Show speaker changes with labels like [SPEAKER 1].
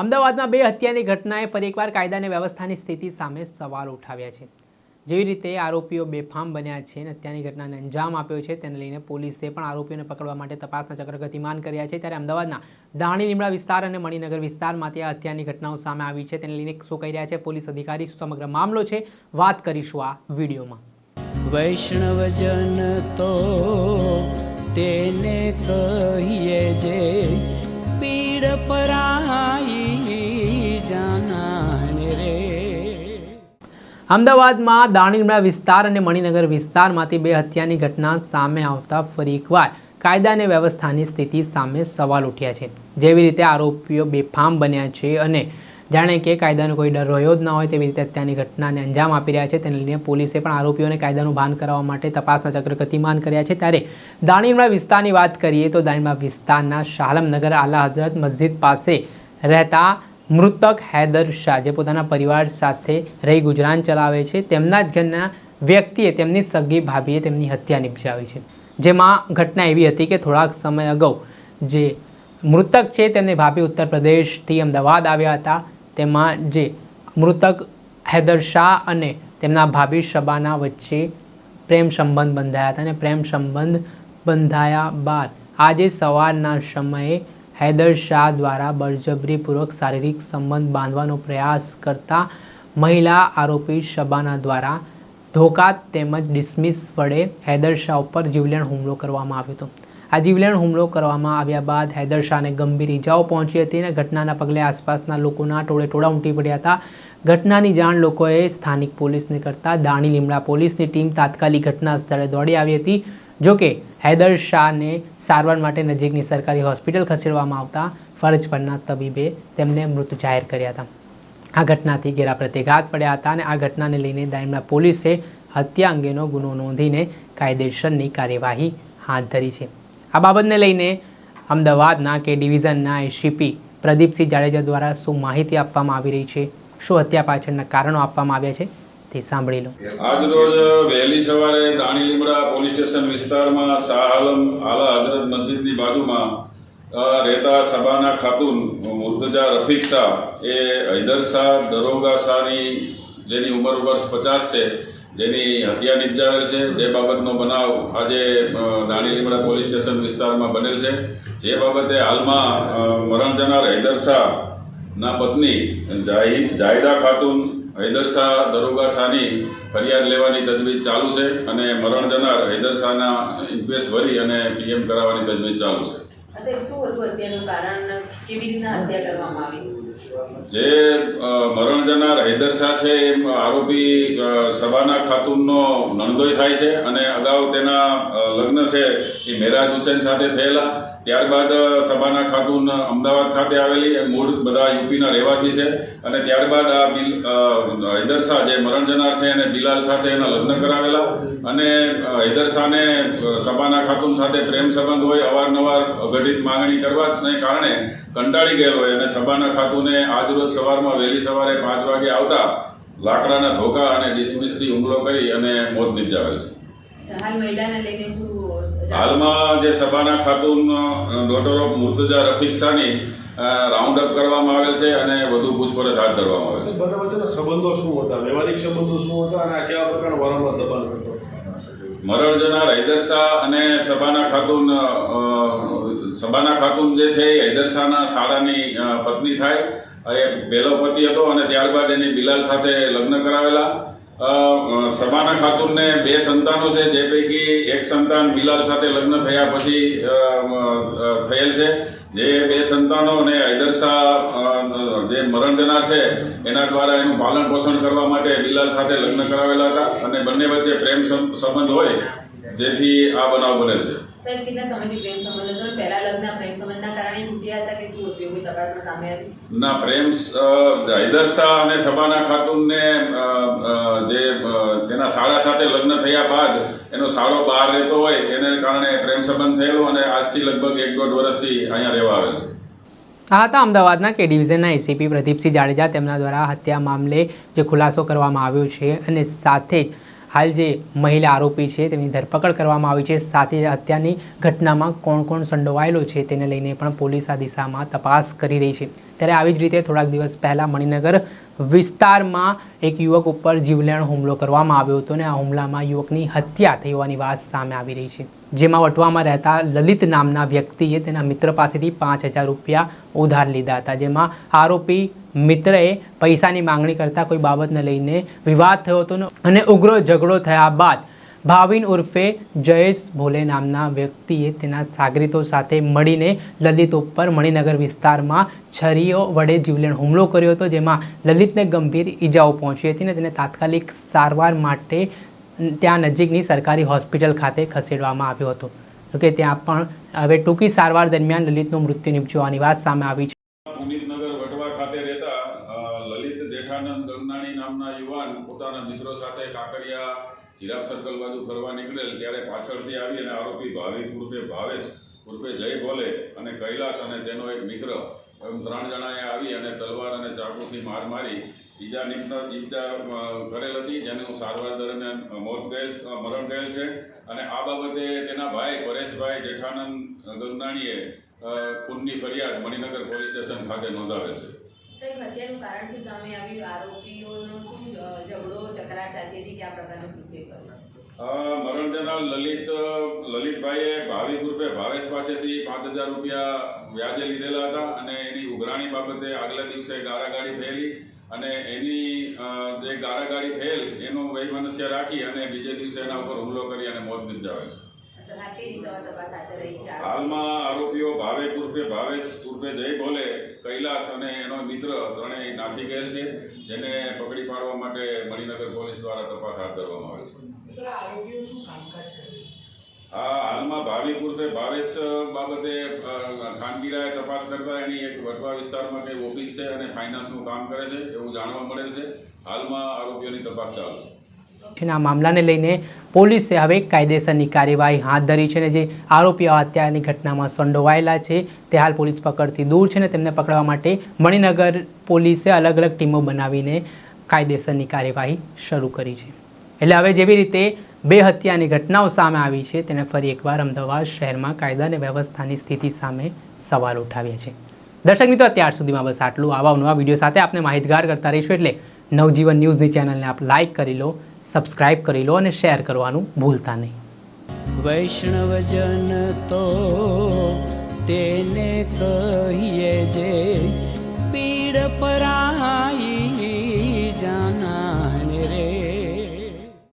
[SPEAKER 1] અમદાવાદમાં બે હત્યાની ઘટનાએ ફરી એકવાર કાયદાને વ્યવસ્થાની સ્થિતિ સામે સવાલ ઉઠાવ્યા છે. જેવી રીતે આરોપીઓ બેફામ બન્યા છે અને હત્યાની ઘટનાને અંજામ આપ્યો છે, તેને લઈને પોલીસે પણ આરોપીઓને પકડવા માટે તપાસના ચક્ર ગતિમાન કર્યા છે. ત્યારે અમદાવાદના દાણી લીમડા વિસ્તાર અને મણિનગર વિસ્તારમાંથી આ હત્યાની ઘટનાઓ સામે આવી છે. તેને લઈને શું કહી રહ્યા છે પોલીસ અધિકારી? શું સમગ્ર મામલો છે? વાત કરીશું આ વિડીયોમાં.
[SPEAKER 2] વૈષ્ણવજન તો તેને કહીએ જે પીડ પરાઈ
[SPEAKER 1] અમદાવાદમાં દાણીલીમડા વિસ્તાર અને મણિનગર વિસ્તારમાંથી બે હત્યાની ઘટના સામે આવતા ફરી એકવાર કાયદા અને વ્યવસ્થાની સ્થિતિ સામે સવાલ ઉઠ્યા છે. જેવી રીતે આરોપીઓ બેફામ બન્યા છે અને જાણે કે કાયદાનો કોઈ ડર રહ્યો જ ના હોય તેવી રીતે હત્યાની ઘટનાને અંજામ આપી રહ્યા છે. તેને લઈને પોલીસે પણ આરોપીઓને કાયદાનું ભાન કરાવવા માટે તપાસના ચક્ર ગતિમાન કર્યા છે. ત્યારે દાણીમડા વિસ્તારની વાત કરીએ તો દાણીમડા વિસ્તારના શાલમનગર આલા હઝરત મસ્જિદ પાસે રહેતા મૃતક હૈદર શાહ, જે પોતાના પરિવાર સાથે રહી ગુજરાન ચલાવે છે, તેમના જ ઘરના વ્યક્તિએ તેમની સગી ભાભીએ તેમની હત્યા નિપજાવી છે. જેમાં ઘટના એવી હતી કે થોડાક સમય અગાઉ જે મૃતક છે તેમની ભાભી ઉત્તર પ્રદેશથી અમદાવાદ આવ્યા હતા. તેમાં જે મૃતક હૈદર શાહ અને તેમના ભાભી શબાના વચ્ચે પ્રેમ સંબંધ બંધાયા હતા અને પ્રેમ સંબંધ બંધાયા બાદ આજે સવારના સમયે હૈદર શાહ દ્વારા બળજબરીપૂર્વક શારીરિક સંબંધ બાંધવાનો પ્રયાસ કરતા મહિલા આરોપી શબાના દ્વારા ધોકા તેમજ ડિસમિસ વડે હૈદર શાહ ઉપર જીવલેણ હુમલો કરવામાં આવ્યો હતો. આ જીવલેણ હુમલો કરવામાં આવ્યા બાદ હૈદર શાહને ગંભીર ઇજાઓ પહોંચી હતી અને ઘટનાના પગલે આસપાસના લોકોના ટોળે ટોળા ઉમટી પડ્યા હતા. ઘટનાની જાણ લોકોએ સ્થાનિક પોલીસને કરતા દાણી લીમડા પોલીસની ટીમ તાત્કાલિક ઘટના સ્થળે દોડી આવી હતી. જોકે હૈદર શાહને સારવાર માટે નજીકની સરકારી હોસ્પિટલ ખસેડવામાં આવતા ફરજ પરના તબીબે તેમને મૃત જાહેર કર્યા હતા. આ ઘટનાથી ઘેરા પ્રત્યાઘાત પડ્યા હતા અને આ ઘટનાને લઈને દાયમના પોલીસે હત્યા અંગેનો ગુનો નોંધીને કાયદેસરની કાર્યવાહી હાથ ધરી છે. આ બાબતને લઈને અમદાવાદના કે ડિવિઝનના એસીપી પ્રદીપસિંહ જાડેજા દ્વારા શું માહિતી આપવામાં આવી રહી છે? શું હત્યા પાછળના કારણો આપવામાં આવ્યા છે? તે સાંભળી લો.
[SPEAKER 3] આજરોજ વહેલી સવારે દાણી લીમડા પોલીસ સ્ટેશન વિસ્તારમાં શાહ આલમ આલા હજરત મસ્જિદની બાજુમાં રહેતા સભાના ખાતુન મુર્તજા રફીક શાહ એ હૈદર શાહ દરોગા શાહની જેની ઉંમર વર્ષ પચાસ છે, જેની હત્યા નિપજાવેલ છે, જે બાબતનો બનાવ આજે દાણી લીમડા પોલીસ સ્ટેશન વિસ્તારમાં બનેલ છે. જે બાબતે હાલમાં મરણ જનાર હૈદર શાહ ના પત્ની જાહિદા ખાતુન હૈદર શાહ દરોગા શાહની ફરિયાદ લેવાની તજવીજ ચાલુ છે અને મરણ જનાર હૈદર શાહના ઇન્ક્વેસ્ટ ભરી અને પીએમ કરાવવાની તજવીજ ચાલુ છે. જે મરણ જનાર હૈદર શાહ છે એ આરોપી સભાના સબાના ખાતુનનો નણદોઈ થાય છે અને અગાઉ તેના લગ્ન છે એ મેરાજ હુસેન સાથે થયેલા. ત્યારબાદ સભાના ખાતુન અમદાવાદ ખાતે આવેલી મૂળ બધા યુપીના રહેવાસી છે અને ત્યારબાદ આ બિલ હૈદર શાહ જે મરણ જનાર છે એને બિલાલ સાથે એના લગ્ન કરાવેલા અને હૈદર શાહને સભાના ખાતુન સાથે પ્રેમ સંબંધ હોય, અવારનવાર અઘટિત માંગણી કરવાને કારણે કંટાળી ગયેલો હોય અને સભાના ખાતુને આજરોજ સવારમાં વહેલી સવારે પાંચ વાગે આવતા લાકડાના ધોકા અને ડિસમિસથી હુમલો કરી અને મોત નિપજાવેલ છે.
[SPEAKER 4] હાલ મહિલાને લઈને શું
[SPEAKER 3] હાલમાં જે સભાના ખાતુન ડોટર ઓફ મુર્તજા રફીક શાહની રાઉન્ડ અપ કરવામાં આવેલ છે અને વધુ પૂછપરછ હાથ ધરવામાં આવે છે.
[SPEAKER 5] બંને વચ્ચેના સંબંધો શું હતા? વ્યવહારિક સંબંધો શું હતા અને આ કેવા પ્રકારનો વારંવાર દબાણ કરતો
[SPEAKER 3] મરણ જનાર હૈદર શાહ અને સભાના ખાતુન સભાના ખાતુન જે છે એ હૈદર શાહના શાળાની પત્ની થાય. એ પહેલો પતિ હતો અને ત્યારબાદ એની બિલાલ સાથે લગ્ન કરાવેલા. સબાના ખાતુનને બે સંતાનો છે, જે પૈકી એક સંતાન બિલાલ સાથે લગ્ન થયા પછી થયેલ છે. જે બે સંતાનો અને હૈદર શાહ જે મરણ જનાર છે, એના દ્વારા એનું પાલન પોષણ કરવા માટે બિલાલ સાથે લગ્ન કરાવેલા હતા. અને બંને વચ્ચે પ્રેમ સંબંધ હોય, જેથી આ બનાવ બનેલ છે.
[SPEAKER 4] સાહેબ કેટલા સમયથી પ્રેમ સંબંધ હતો? પહેલા લગ્ન પ્રેમ સંબંધના કારણે તૂટ્યા હતા કે શું હતું? એવું તપાસમાં સામે આવ્યું?
[SPEAKER 3] ના પ્રેમ હૈદર શાહ અને સબાના ખાતુનને જે તેના શાળા સાથે લગ્ન થયા બાદ એનો શાળો બહાર રહેતો હોય એને કારણે પ્રેમ સંબંધ થયેલો અને આજથી લગભગ એક દોઢ વર્ષથી અહીંયા રહેવા આવે છે.
[SPEAKER 1] આ હતા અમદાવાદના કે ડિવિઝનના એસીપી પ્રદીપસિંહ જાડેજા તેમના દ્વારા હત્યા મામલે જે ખુલાસો કરવામાં આવ્યો છે અને સાથે જ હાલ જે મહિલા આરોપી છે તેની ધરપકડ કરવામાં આવી છે. સાથે હત્યાની ઘટનામાં કોણ કોણ સંડોવાયેલો છે, તેને લઈને પણ પોલીસ આ દિશામાં તપાસ કરી રહી છે. ત્યારે આવી જ રીતે થોડાક દિવસ પહેલાં મણિનગર વિસ્તારમાં એક યુવક ઉપર જીવલેણ હુમલો કરવામાં આવ્યો હતો અને આ હુમલામાં યુવકની હત્યા થઈ હોવાની વાત સામે આવી રહી છે. જેમાં વટવામાં રહેતા લલિત નામના વ્યક્તિએ તેના મિત્ર પાસેથી પાંચ હજાર રૂપિયા ઉધાર લીધા હતા. જેમાં આરોપી મિત્રએ પૈસાની માંગણી કરતા કોઈ બાબતને લઈને વિવાદ થયો હતો અને ઉગ્ર ઝઘડો થયા બાદ ભાવિન ઉર્ફે જયેશ ભોલે નામના વ્યક્તિએ તેના સાગરીતો સાથે મળીને લલિત ઉપર મણિનગર વિસ્તારમાં છરીઓ વડે જીવલેણ હુમલો કર્યો હતો, જેમાં લલિતને ગંભીર ઈજાઓ પહોંચી હતી અને તેને તાત્કાલિક સારવાર માટે ત્યાં નજીકની સરકારી હોસ્પિટલ ખાતે ખસેડવામાં આવ્યો હતો. તો કે ત્યાં પણ હવે ટૂંકી સારવાર દરમિયાન લલિતનું મૃત્યુ નિપજવાની વાત સામે આવી છે.
[SPEAKER 3] પુનિતનગર વટવા ખાતે રહેતા લલિત જેઠાનંદ ગંગનાણી નામના યુવાન પોતાના મિત્રો સાથે કાંકરિયા જીરાફ સર્કલ બાજુ ફરવા નીકળેલ, ત્યારે પાછળથી આવી અને આરોપી ભાવિક ઉર્ફે ભાવેશ ઉર્ફે જય ભોલે અને કૈલાસ અને તેનો એક મિત્ર, એમ ત્રણ જણાએ આવી અને તલવાર અને ચાકુથી માર મારી ઈજા નિપતા ઈજા અ, કરેલ હતી હું સારવાર દરમિયાન મોત ગયેલ મરણ ગયેલ છે. અને આ બાબતે તેના ભાઈ પરેશભાઈ જેઠાનંદ ગંગાણીએ ખૂનની ફરિયાદ મણિનગર પોલીસ સ્ટેશન ખાતે નોંધાવેલ છે.
[SPEAKER 4] સાહેબ હત્યાનું કારણ શું? સામે આવ્યું આરોપીઓનો શું ઝઘડો તકરાર ચાલતી હતી કયા પ્રકારનું કૃત્ય કર્યું
[SPEAKER 3] મરણ જનાર લલિત લલિતભાઈએ ભાવિક રૂપે ભાવેશ પાસેથી પાંચ હજાર રૂપિયા વ્યાજે લીધેલા હતા અને એની ઉઘરાણી બાબતે આગલા દિવસે ગારાગાડી થયેલી. અને એની જે ગારાગારી થયેલ એનો વૈમનસ્ય રાખી અને બીજે દિવસે એના ઉપર હુમલો કરી અને મોત નિપજાવેલ છે. હાલમાં આરોપીઓ ભાવે ઉર્ફે ભાવેશ ઉર્ફે જય ભોલે કૈલાસ અને એનો મિત્ર ત્રણેય નાસી ગયેલ છે જેને પકડી પાડવા માટે મણિનગર પોલીસ દ્વારા તપાસ હાથ ધરવામાં આવે છે? હાલમાં ભાવિક ઉર્ફે ભાવેશ બાબતે ખાનગીરાએ તપાસ કરતા એની એક વટવા વિસ્તારમાં કંઈ ઓફિસ છે અને ફાઇનાન્સનું કામ કરે છે, એવું જાણવા મળેલ છે. હાલમાં આરોપીઓની તપાસ ચાલુ
[SPEAKER 1] છે. આ મામલાને લઈને પોલીસે હવે કાયદેસરની કાર્યવાહી હાથ ધરી છે અને જે આરોપીઓ હત્યાની ઘટનામાં સંડોવાયેલા છે, તે હાલ પોલીસ પકડથી દૂર છે ને તેમને પકડવા માટે મણિનગર પોલીસે અલગ અલગ ટીમો બનાવીને કાયદેસરની કાર્યવાહી શરૂ કરી છે. એટલે હવે જેવી રીતે બે હત્યાની ઘટનાઓ સામે આવી છે. તેને ફરી એકવાર અમદાવાદ શહેરમાં કાયદા અને વ્યવસ્થાની સ્થિતિ સામે સવાલ ઉઠાવ્યા છે. દર્શક મિત્રો, અત્યાર સુધીમાં બસ આટલું. આવા નવા વીડિયો સાથે આપણે માહિતગાર કરતા રહીશું એટલે નવજીવન ન્યૂઝની ચેનલને આપ લાઇક કરી લો, સબસ્ક્રાઇબ કરી લો અને શેર કરવાનું ભૂલતા નહીં.
[SPEAKER 2] વૈષ્ણવજન તો તેને કહીએ જે પીડ પરાઈ